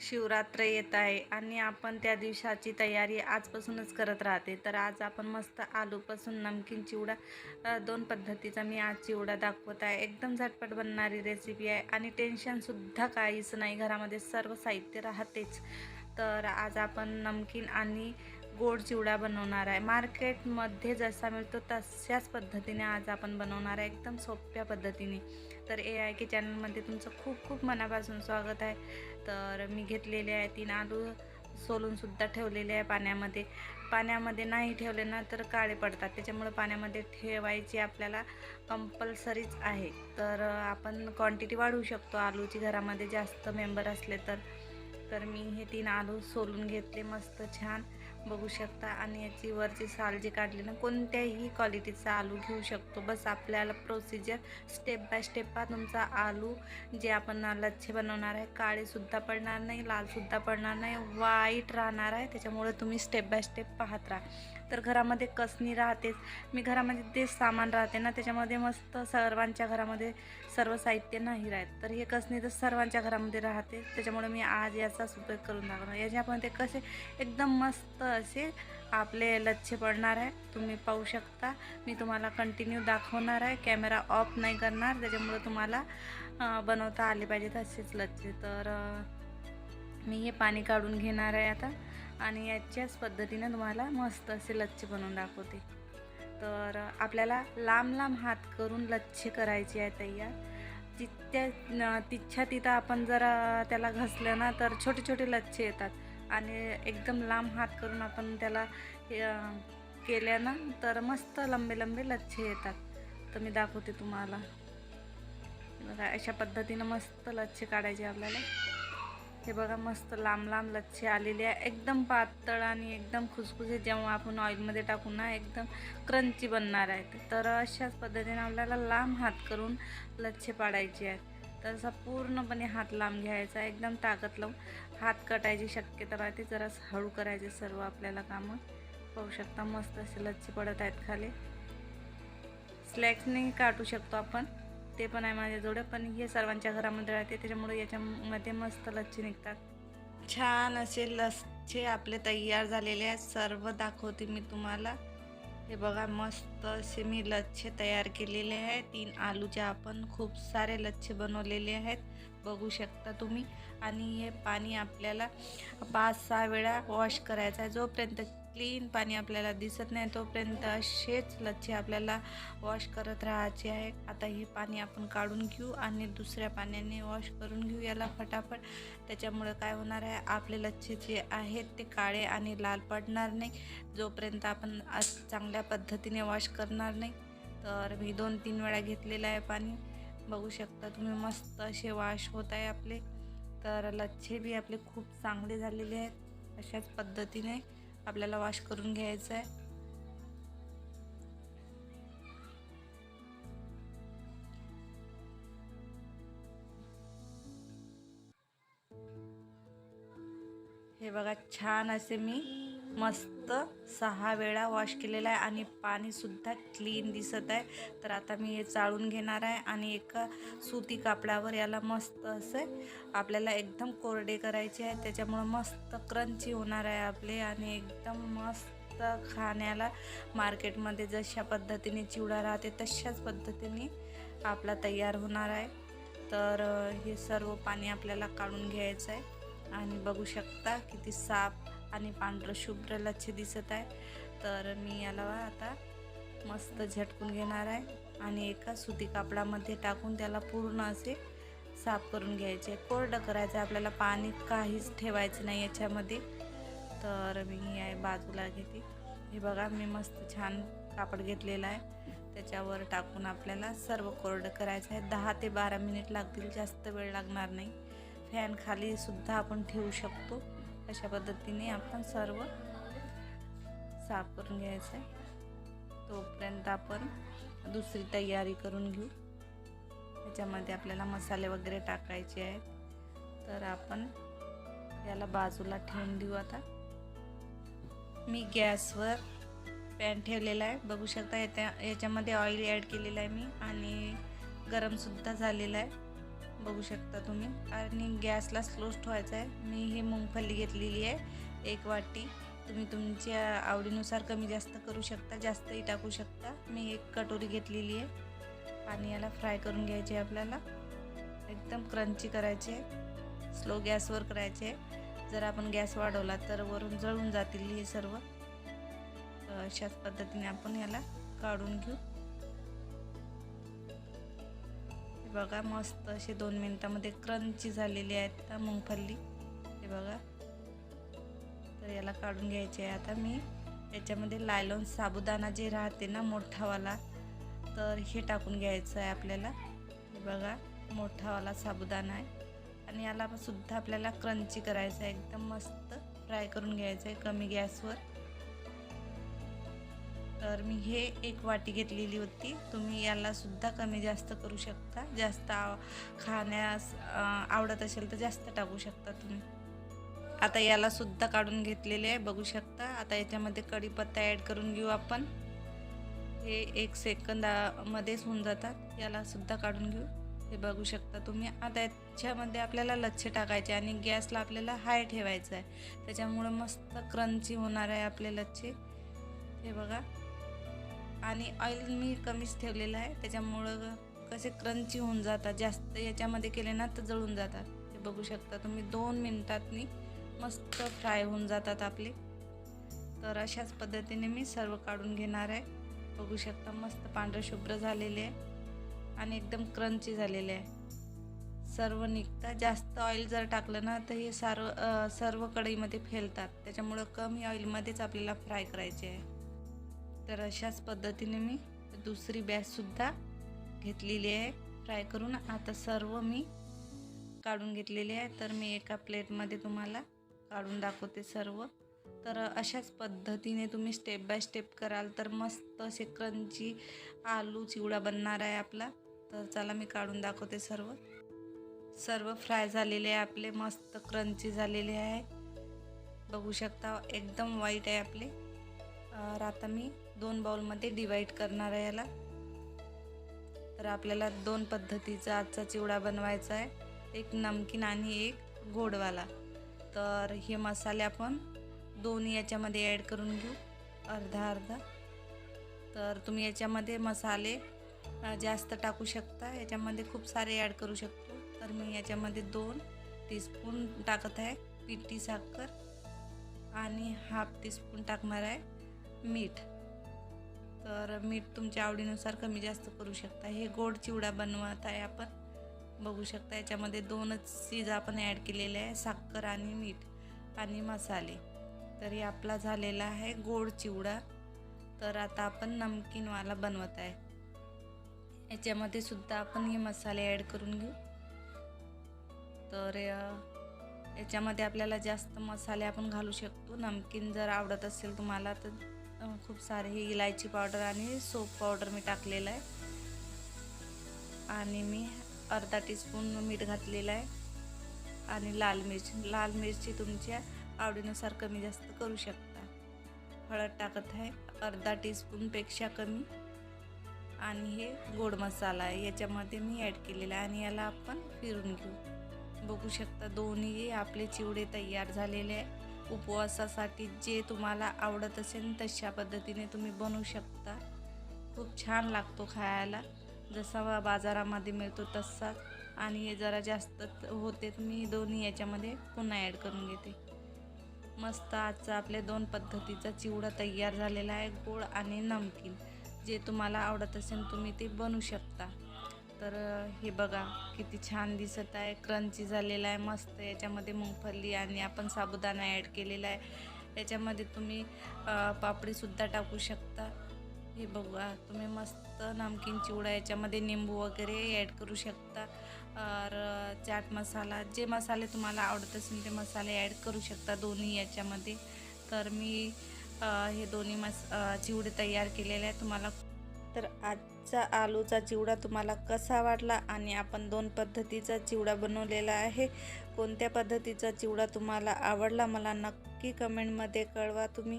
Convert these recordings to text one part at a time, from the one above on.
शिवरात्र येत आहे आणि आपण त्या दिवसाची तयारी आजपासूनच करत राहते. तर आज आपण मस्त आलूपासून नमकीन चिवडा दोन पद्धतीचा मी आज चिवडा दाखवत आहे. एकदम झटपट बनणारी रेसिपी आहे आणि टेन्शनसुद्धा काहीच नाही. घरामध्ये सर्व साहित्य राहतेच. तर आज आपण नमकीन आणि गोड चिवडा बनवणार आहे. मार्केटमध्ये जसा मिळतो तशाच पद्धतीने आज आपण बनवणार आहे. एकदम सोप्या पद्धतीने. तर ए आय के चॅनलमध्ये तुमचं खूप खूप मनापासून स्वागत आहे. तर मी घेतलेले आहे तीन आलू सोलूनसुद्धा ठेवलेले आहे पाण्यामध्ये. पाण्यामध्ये नाही ठेवले ना तर काळे पडतात. त्याच्यामुळे पाण्यामध्ये ठेवायची आपल्याला कंपल्सरीच आहे. तर आपण क्वांटिटी वाढवू शकतो. आलूची घरामध्ये जास्त मेंबर असले तर. तर मी हे तीन आलू सोलून घेतले. मस्त छान. बघू शकता आणि याची वरची साल जी काढली ना कोणत्याही क्वालिटीचा आलू घेऊ शकतो. बस आपल्याला प्रोसिजर स्टेप बाय स्टेप हा तुमचा आलू जे आपण लच्छे बनवणार आहे काळेसुद्धा पडणार नाही लालसुद्धा पडणार नाही वाईट राहणार आहे. त्याच्यामुळे तुम्ही स्टेप बाय स्टेप पाहत राहा. तर घरामध्ये कसणी राहतेच. मी घरामध्ये तेच सामान राहते ना त्याच्यामध्ये मस्त सर्वांच्या घरामध्ये सर्व साहित्य नाही राहत. तर हे कसणी तर सर्वांच्या घरामध्ये राहते. त्याच्यामुळे मी आज याचाच उपयोग करून दाखवणार याच्यामध्ये कसे एकदम मस्त असे आपले लच्छे पडणार आहे. तुम्ही पाहू शकता. मी तुम्हाला कंटिन्यू दाखवणार आहे. कॅमेरा ऑफ नाही करणार. त्याच्यामुळे तुम्हाला बनवता आले पाहिजेत असेच लच्छे. तर मी हे पाणी काढून घेणार आहे आता. आणि याच्याच पद्धतीनं तुम्हाला मस्त असे लच्छे बनवून दाखवते. तर आपल्याला लांब लांब हात करून लच्छे करायचे आहे तयार. जिथ्या न- तिच्छा तिथं आपण जर त्याला घसलं ना तर छोटे छोटे लच्छे येतात. आणि एकदम लांब हात करून आपण त्याला केल्यानं तर मस्त लंबे लंबे लच्छे येतात. तर मी दाखवते तुम्हाला. बघा अशा पद्धतीनं मस्त लच्छे काढायचे आपल्याला. हे बघा मस्त लांब लांब लच्छे आलेले आहे. एकदम पातळ आणि एकदम खुसखुसे जेव्हा आपण ऑइलमध्ये टाकू ना एकदम क्रंची बनणार आहेत तर अशाच पद्धतीने आपल्याला लांब हात करून लच्छे पाडायचे आहेत. तसा पूर्णपणे हात लांब घ्यायचा एकदम ताकद लावून हात कटायची शक्यता राहते. जरा हळू करायचे सर्व आपल्याला कामं. पाहू शकता मस्त असे लच्छे पडत आहेत खाली. स्लॅक्सने काटू शकतो आपण. ते पण आहे माझ्याजवळ पण हे सर्वांच्या घरामध्ये राहते त्याच्यामुळे याच्यामध्ये मस्त लच्छे निघतात. छान असे लच्छे आपले तयार झालेले आहेत सर्व दाखवते मी तुम्हाला. हे बघा मस्त असे मी लच्छे तयार केलेले आहे तीन आलूचे आपण खूप सारे लच्छे बनवलेले आहेत बघू शकता तुम्ही. आणि हे पाणी आपल्याला पाच सहा वेळा वॉश करायचं आहे. जोपर्यंत क्लीन पाणी आपल्याला दिसत नाही तोपर्यंत असेच लच्छे आपल्याला वॉश करत राहायचे आहे. आता हे पाणी आपण काढून घेऊ आणि दुसऱ्या पाण्याने वॉश करून घेऊ. याला फटाफट. त्याच्यामुळं काय होणार आहे? आपले लच्छे जे आहेत ते काळे आणि लाल पडणार नाही. जोपर्यंत आपण चांगल्या पद्धतीने वॉश करणार नाही तर मी दोन तीन वेळा घेतलेलं आहे पाणी. बघू शकता तुम्ही मस्त असे वॉश होत आहे आपले. तर लच्छे बी आपले खूप चांगले झालेले आहेत. अशाच पद्धतीने आपल्याला वॉश करून घ्यायचं आहे. हे बघा छान असे मी मस्त सहा वेळा वॉश केलेला आहे आणि पाणीसुद्धा क्लीन दिसत आहे. तर आता मी हे चाळून घेणार आहे आणि एका सुती कापडावर याला मस्त असे आपल्याला एकदम कोरडे करायचे आहे. त्याच्यामुळं मस्त क्रंची होणार आहे आपले आणि एकदम मस्त खाण्याला मार्केटमध्ये जशा पद्धतीने चिवडा राहते तशाच पद्धतीने आपला तयार होणार आहे. तर हे सर्व पाणी आपल्याला काढून घ्यायचं आहे. आणि बघू शकता किती साफ आणि पांढरं शुभ्र लच्छ दिसत आहे. तर मी याला आता मस्त झटकून घेणार आहे आणि एका सुती कापडामध्ये टाकून त्याला पूर्ण असे साफ करून घ्यायचे. कोरडं करायचं आहे आपल्याला पाणी काहीच ठेवायचं नाही याच्यामध्ये. तर मी या बाजूला घेते. हे बघा मी मस्त छान कापड घेतलेलं आहे. त्याच्यावर टाकून आपल्याला सर्व कोरडं करायचं आहे. दहा ते बारा मिनिट लागतील जास्त वेळ लागणार नाही. फॅन खाली सुद्धा आपण ठेवू शकतो. अशा पद्धतीने आपण सर्व साफ करून घ्यायचं आहे. तोपर्यंत आपण दुसरी तयारी करून घेऊ. त्याच्यामध्ये आपल्याला मसाले वगैरे टाकायचे आहेत. तर आपण याला बाजूला ठेवून देऊ आता. मी गॅसवर पॅन ठेवलेला आहे. बघू शकता याच्या याच्यामध्ये ऑइल ॲड केलेलं आहे मी आणि गरमसुद्धा झालेला आहे. बघू शकता तुम्ही. आणि गॅसला स्लो ठेवायचा आहे. मी ही मुंगफल्ली घेतलेली आहे एक वाटी. तुम्ही तुमच्या आवडीनुसार कमी जास्त करू शकता जास्तही टाकू शकता. मी एक कटोरी घेतलेली आहे. आणि याला फ्राय करून घ्यायचे आहे आपल्याला. एकदम क्रंची करायचे आहे. स्लो गॅसवर करायचे जर आपण गॅस वाढवला तर वरून जळून जातील हे सर्व. अशाच पद्धतीने आपण याला काढून घेऊ. बघा मस्त असे दोन मिनिटामध्ये क्रंची झालेली आहेत मुंगफल्ली. हे बघा. तर याला काढून घ्यायचे आहे आता मी. याच्यामध्ये लायलॉन साबुदाणा जे राहते ना मोठावाला तर हे टाकून घ्यायचं आहे आपल्याला. हे बघा मोठावाला साबुदाणा आहे. आणि याला सुद्धा आपल्याला क्रंची करायचं आहे. एकदम मस्त फ्राय करून घ्यायचं आहे कमी गॅसवर. तर मी हे एक वाटी घेतलेली होती. तुम्ही यालासुद्धा कमी जास्त करू शकता. जास्त आव खाण्यास आवडत असेल तर जास्त टाकू शकता तुम्ही. आता यालासुद्धा काढून घेतलेले आहे. बघू शकता. आता याच्यामध्ये कढीपत्ता ॲड करून घेऊ आपण. हे एक सेकंदामध्येच होऊन जातात. यालासुद्धा काढून घेऊ. हे बघू शकता तुम्ही. आता याच्यामध्ये आपल्याला लच्छ टाकायचे आणि गॅसला आपल्याला हाय ठेवायचं आहे. त्याच्यामुळं मस्त क्रंची होणार आहे आपले लच्छे. हे बघा. आणि ऑइल मी कमीच ठेवलेलं आहे. त्याच्यामुळं कसे क्रंची होऊन जातात जास्त याच्यामध्ये केले ना तर जळून जातात. ते बघू शकता तुम्ही दोन मिनटातनी मस्त फ्राय होऊन जातात आपले. तर अशाच पद्धतीने मी सर्व काढून घेणार आहे. बघू शकता मस्त पांढरं शुभ्र झालेले आहे आणि एकदम क्रंची झालेले आहे. सर्व निघतात जास्त ऑइल जर टाकलं ना तर हे सर्व सर्व कढईमध्ये फेलतात. त्याच्यामुळं कमी ऑइलमध्येच आपल्याला फ्राय करायचे आहे. तर अशाच पद्धतीने मी दुसरी बॅचसुद्धा घेतलेली आहे. फ्राय करून आता सर्व मी काढून घेतलेले आहे. तर मी एका प्लेटमध्ये तुम्हाला काढून दाखवते सर्व. तर अशाच पद्धतीने तुम्ही स्टेप बाय स्टेप कराल तर मस्त असे क्रंची आलू चिवडा बनणार आहे आपला. तर चला मी काढून दाखवते सर्व. सर्व फ्राय झालेले आहे आपले. मस्त क्रंची झालेले आहे. बघू शकता एकदम वाईट आहे आपले. तर आता मी दोन बाउलमध्ये डिवाईड करणार आहे याला. तर आपल्याला दोन पद्धतीचा आजचा चिवडा बनवायचा आहे. एक नमकीन आणि एक गोडवाला. तर हे मसाले आपण दोन्ही याच्यामध्ये ॲड करून घेऊ. अर्धा अर्धा. तर तुम्ही याच्यामध्ये मसाले जास्त टाकू शकता. याच्यामध्ये खूप सारे ॲड करू शकतो. तर मी याच्यामध्ये दोन टीस्पून टाकत आहे. पिठी साखर आणि हाफ टीस्पून टाकणार आहे मीठ. तर मीठ तुमच्या आवडीनुसार कमी जास्त करू शकता हे गोड चिवडा बनवत आहे आपण. बघू शकता याच्यामध्ये दोनच चीज आपण ॲड केलेले आहे साखर आणि मीठ आणि मसाले. तरी आपला झालेला आहे गोड चिवडा. तर आता आपण नमकीनवाला बनवत आहे याच्यामध्ये सुद्धा आपण हे मसाले ॲड करून घेऊ. तर याच्यामध्ये आपल्याला जास्त मसाले आपण घालू शकतो. नमकीन जर आवडत असेल तुम्हाला तर खूप सारे ही इलायची पावडर आणि सोप पावडर मी टाकलेलं आहे. आणि मी अर्धा टीस्पून मीठ घातलेलं आहे. आणि लाल मिरची लाल मिरची तुमच्या आवडीनुसार कमी जास्त करू शकता. हळद टाकत आहे अर्धा टीस्पूनपेक्षा कमी. आणि हे गोड मसाला आहे याच्यामध्ये मी ॲड केलेला आहे. आणि याला आपण फिरून घेऊ. बघू शकता दोन्ही आपले चिवडे तयार झालेले आहे. उपवासासाठी जे तुम्हाला आवडत असेल तशा पद्धतीने तुम्ही बनवू शकता. खूप छान लागतो खायला. जसा बाजारामध्ये मिळतो तसाच आणि हे जरा जास्त होते मी दोन्ही याच्यामध्ये पुन्हा ॲड करून घेते. मस्त आजचा आपल्या दोन पद्धतीचा चिवडा तयार झालेला आहे गोड आणि नमकीन. जे तुम्हाला आवडत असेल तुम्ही ते बनवू शकता. तर हे बघा किती छान दिसत आहे. क्रंची झालेला आहे मस्त याच्यामध्ये मुंगफली आणि आपण साबुदाणा ॲड केलेला आहे. याच्यामध्ये तुम्ही पापडीसुद्धा टाकू शकता. हे बघा तुम्ही मस्त नमकीन चिवडा याच्यामध्ये निंबू वगैरे ॲड करू शकता. और चाट मसाला जे मसाले तुम्हाला आवडत असेल ते मसाले ॲड करू शकता दोन्ही याच्यामध्ये. तर मी हे दोन्ही मस चिवडे तयार केलेले आहे तुम्हाला. तर आजचा आलूचा चिवडा तुम्हाला कसा वाटला आणि आपण दोन पद्धतीचा चिवडा बनवलेला आहे? कोणत्या पद्धतीचा चिवडा तुम्हाला आवडला? मला नक्की कमेंटमध्ये कळवा तुम्ही.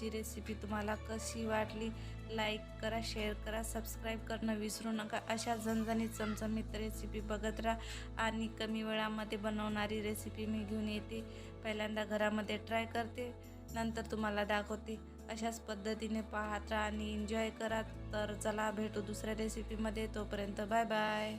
ची रेसिपी तुम्हाला कशी वाटली? लाईक करा शेअर करा सबस्क्राईब करणं विसरू नका. अशा झणझणीत चमचमीत रेसिपी बघत राहा आणि कमी वेळामध्ये बनवणारी रेसिपी मी घेऊन येते. पहिल्यांदा घरामध्ये ट्राय करते. नंतर तुम्हाला दाखवते. अशाच पद्धतीने पाहत राहा आणि एन्जॉय करा. तर चला भेटू दुसऱ्या रेसिपीमध्ये तोपर्यंत बाय बाय